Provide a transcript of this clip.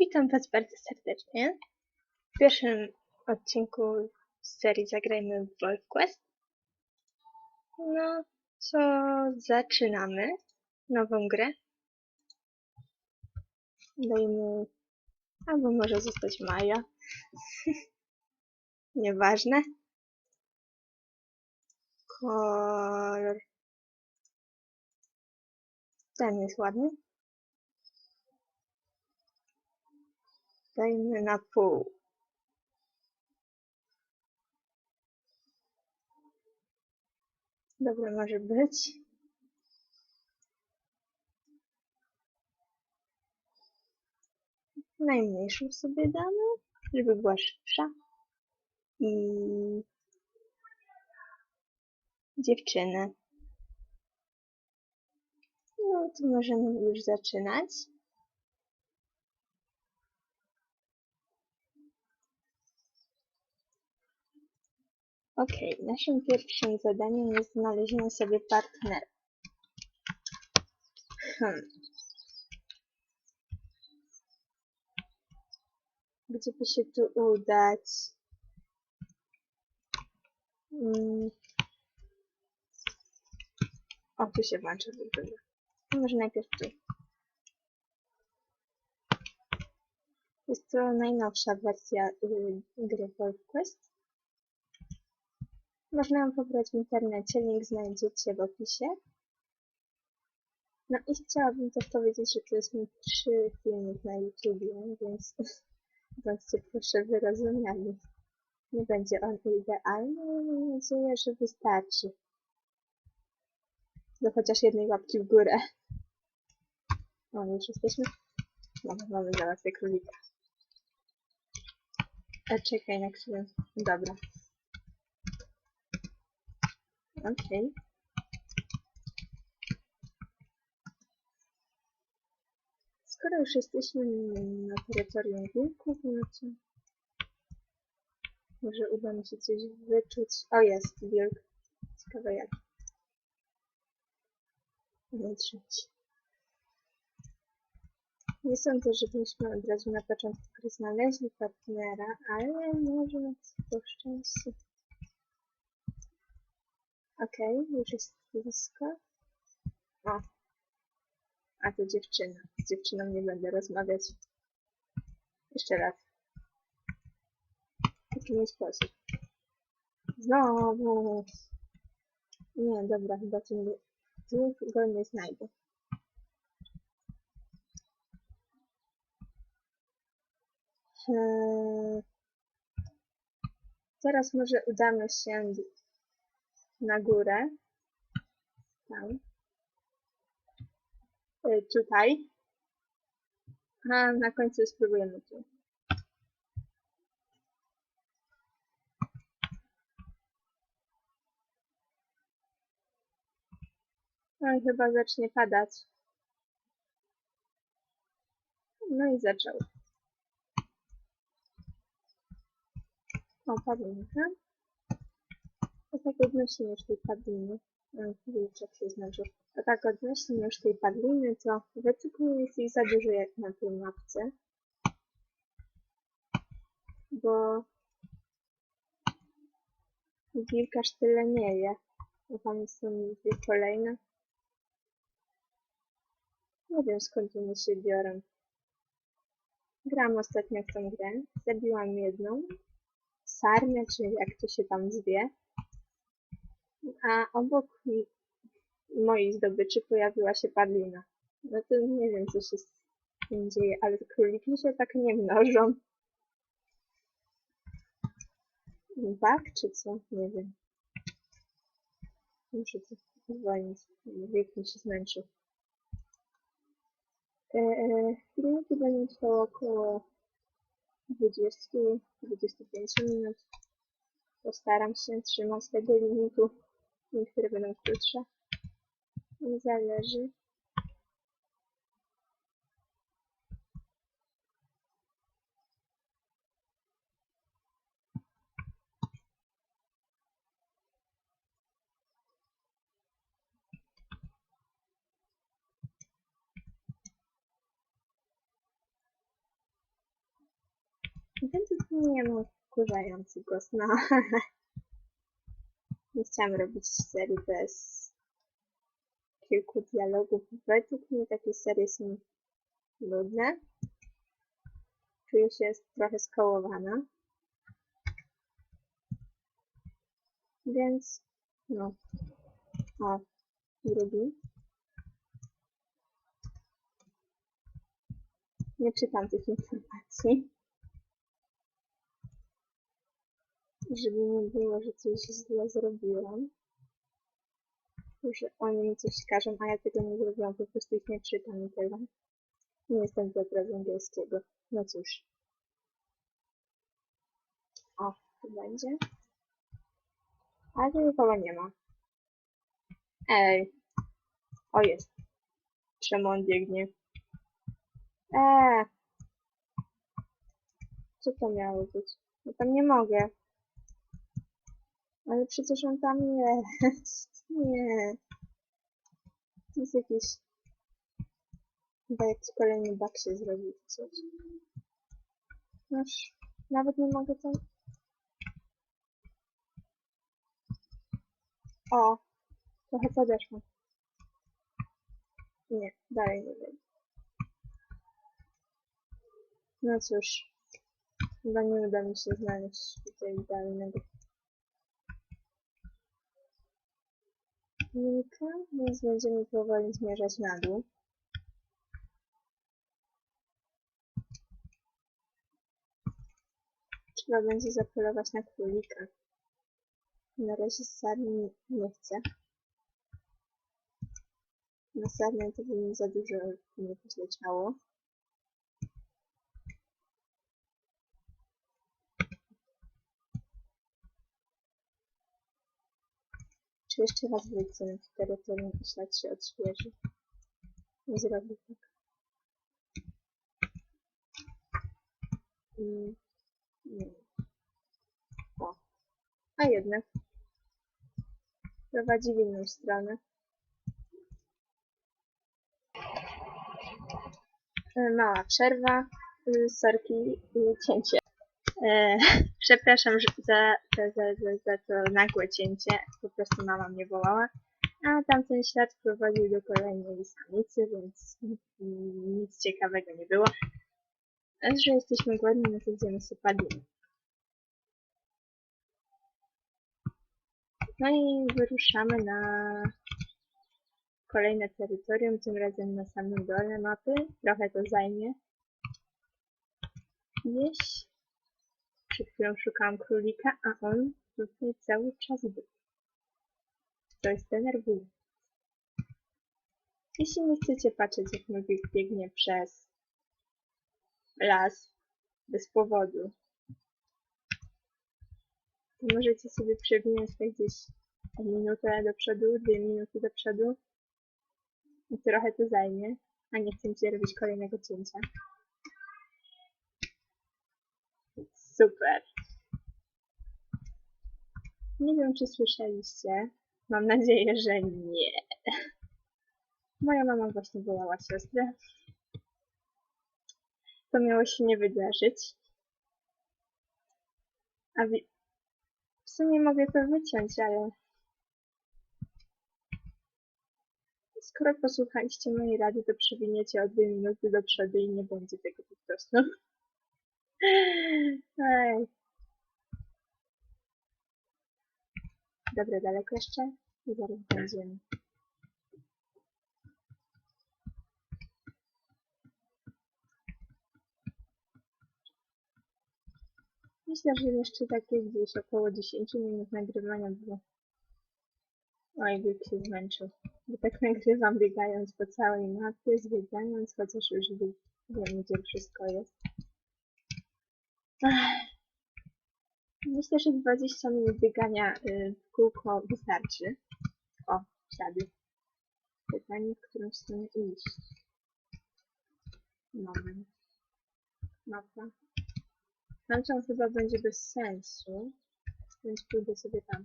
Witam Was bardzo serdecznie w pierwszym odcinku z serii Zagrajmy w Wolf Quest. No, co zaczynamy nową grę. Dajmy, albo może zostać Maja. Nieważne. Kolor. Ten jest ładny. Dajmy na pół. Dobra, może być. Najmniejszą sobie damy, żeby była szybsza. I dziewczynę. No to możemy już zaczynać. Okej, naszym pierwszym zadaniem jest znalezienie sobie partnera. Hmm. Gdzie by się tu udać? Mm. O, tu się włącza wygląda. Może najpierw tu. Jest to najnowsza wersja y, gry Wolf Quest. Można ją pobrać w internecie, link znajdziecie w opisie. No i chciałabym też powiedzieć, że to jest mój trzy filmik na YouTubie, więc bądźcie proszę wyrozumiali. Nie będzie on idealny, ale mam nadzieję, że wystarczy. Do chociaż jednej łapki w górę. O, już jesteśmy? No, mamy zaraz królika. E, czekaj na chwilę. Dobra. Okej. Skoro już jesteśmy na terytorium wilków, no to może uda mi się coś wyczuć. O, jest wilk. Ciekawe jak. Trzeci. Nie sądzę, żebyśmy od razu na początku gry znaleźli partnera, ale może nas poszczęści. Okej, okay, już jest blisko. O. A to dziewczyna. Z dziewczyną nie będę rozmawiać. Jeszcze raz. W nie sposób. Znowu. Nie, dobra, chyba tu nie, tu go nie znajdę. Eee, teraz może udamy się na górę. Tam. E, tutaj. A na końcu spróbujemy tu. No i chyba zacznie padać. No i zaczął. O, padlinka. A tak odnośnie już tej padliny, wilczek się zmęczył. A tak odnośnie już tej padliny, to według mnie jest ich za dużo jak na tej mapce. Bo wilkarz tyle nie je. A tam są dwie kolejne. Nie wiem skąd one się biorą. Gram ostatnio w tą grę. Zabiłam jedną. Sarnę, czy jak to się tam zwie a obok mojej zdobyczy pojawiła się padlina. No to nie wiem, co się z tym dzieje, ale króliki się tak nie mnożą. Tak, czy co? Nie wiem. Muszę to zwolnić. Wiek mi się zmęczył. Eee, filmiki będą trwały około 20-25 minut. Postaram się trzymać tego limitu. Niektóre będą krótsze. Nie zależy. Ten tytuł nie ma wkurzający głos, no ale nie chciałam robić serii bez kilku dialogów. Według mnie takie serie są nudne. Czuję się trochę skołowana. Więc, no. O, drugi. Nie czytam tych informacji. Żeby nie było, że coś źle zrobiłam. Że oni mi coś każą, a ja tego nie zrobiłam, po prostu ich nie czytam i tyle. Nie jestem dobra z angielskiego. No cóż. O, tu będzie. Ale tu nikogo nie ma. Ej. O, jest. Czemu on biegnie? Eee. Co to miało być? Ja tam nie mogę. Ale przecież on tam jest. Nie. To jest jakiś... Chyba jakiś kolejny bug się zrobił czy coś. Noż, nawet nie mogę tam... O, trochę podeszło. Nie, dalej nie wiem. No cóż, chyba nie uda mi się znaleźć tutaj idealnego linka, więc będziemy powoli zmierzać na dół. Trzeba będzie zapolować na królika. Na razie sarni nie chcę. Na sarnię to by mi za dużo nie pozleciało. Czy jeszcze raz wrócę na to terytorium i ślad się odświeży? Nie zrobię tak. Mm, nie. O. A jednak. Prowadzi w inną stronę. E, Mała przerwa. Y, Sorki i cięcie. E, przepraszam za, za, za, za, za to nagłe cięcie. Po prostu mama mnie wołała. A tamten ślad prowadził do kolejnej samicy, więc nic ciekawego nie było. A że jesteśmy głodni, no to idziemy sobie. No i wyruszamy na kolejne terytorium, tym razem na samym dole mapy. Trochę to zajmie. Gdzieś przed chwilą szukałam królika, a on tutaj cały czas był. To jest denerwujące. Jeśli nie chcecie patrzeć, jak mój biegnie przez las bez powodu, to możecie sobie przewinąć tak gdzieś minutę do przodu, dwie minuty do przodu. I trochę to zajmie, a nie chcę robić kolejnego cięcia. Super. Nie wiem, czy słyszeliście. Mam nadzieję, że nie. Moja mama właśnie wołała siostrę. To miało się nie wydarzyć. A w sumie mogę to wyciąć, ale skoro posłuchaliście mojej rady, to przewiniecie o dwie minuty do przodu i nie będzie tego po prostu. Ej. Dobra, daleko jeszcze? I zaraz będziemy. Myślę, że jeszcze takie gdzieś około 10 minut nagrywania było. Oj, wilk się zmęczył. Bo tak nagrywam biegając po całej mapie, zwiedzając, chociaż już wie- wiem, gdzie wszystko jest. Myślę, że 20 minut biegania y, w kółko wystarczy. O, ślady. Pytanie, w którą stronę iść. Moment. Mapa. Tamtą chyba będzie bez sensu, więc pójdę sobie tam.